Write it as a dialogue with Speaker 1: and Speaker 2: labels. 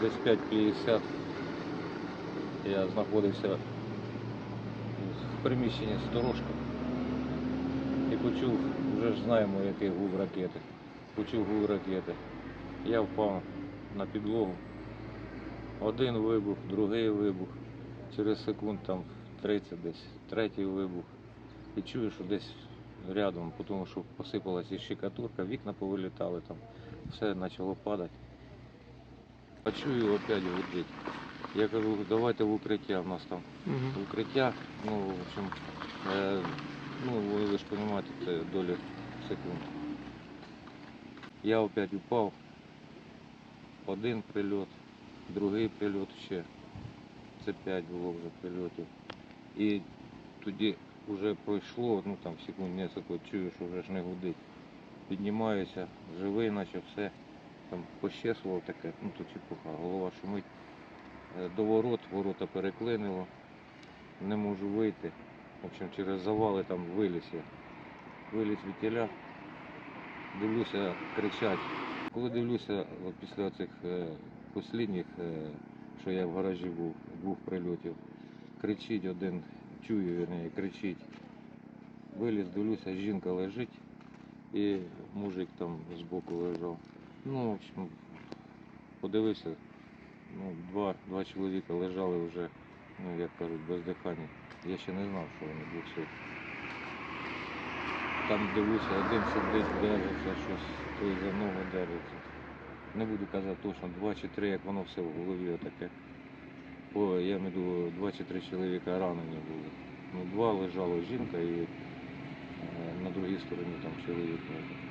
Speaker 1: десь 5.50 я знаходився в приміщенні сторожка і почув, вже ж знаємо, який гув ракети. Почув гув ракети. Я впав на підлогу. Один вибух, другий вибух. Через секунд там 30 десь, третій вибух. І чую, що десь рядом, тому що посипалася і щекатурка, вікна повилітали там, все почало падати. А чую опять гудить. Я кажу, давайте в укриття в нас там.
Speaker 2: Мгм.
Speaker 1: Укриття, ну, в общем, е, ну, ви, ви ж розумієте, це доля секунд. Я опять упав. Один прильот, другий прильот ще. Це п'ять було вже прильотів. І тоді вже пройшло, ну там секунд несколько, чую, що вже ж не гудить. Піднімаюся, живий, наче все. Там пощесло таке, ну то чепуха, голова шумить. Е, До ворот, ворота переклинило, не можу вийти. В общем, через завали там виліз я. Виліз вітіля, дивлюся, кричать. Коли дивлюся от після цих е, послідніх, е, що я в гаражі був, двох прильотів, кричить один, чую, вірніше, кричить. Виліз, дивлюся, жінка лежить і мужик там збоку лежав. Ну, в общем, подивився, ну, два, два чоловіка лежали вже, ну, як кажуть, без дихання. Я ще не знав, що вони двох Там дивлюся, один сидить, держиться, щось, той за ногу держиться. Не буду казати точно, два чи три, як воно все в голові отаке. Бо я маю два чи три чоловіка ранені були. Ну, два лежало жінка і е, на другій стороні там чоловік.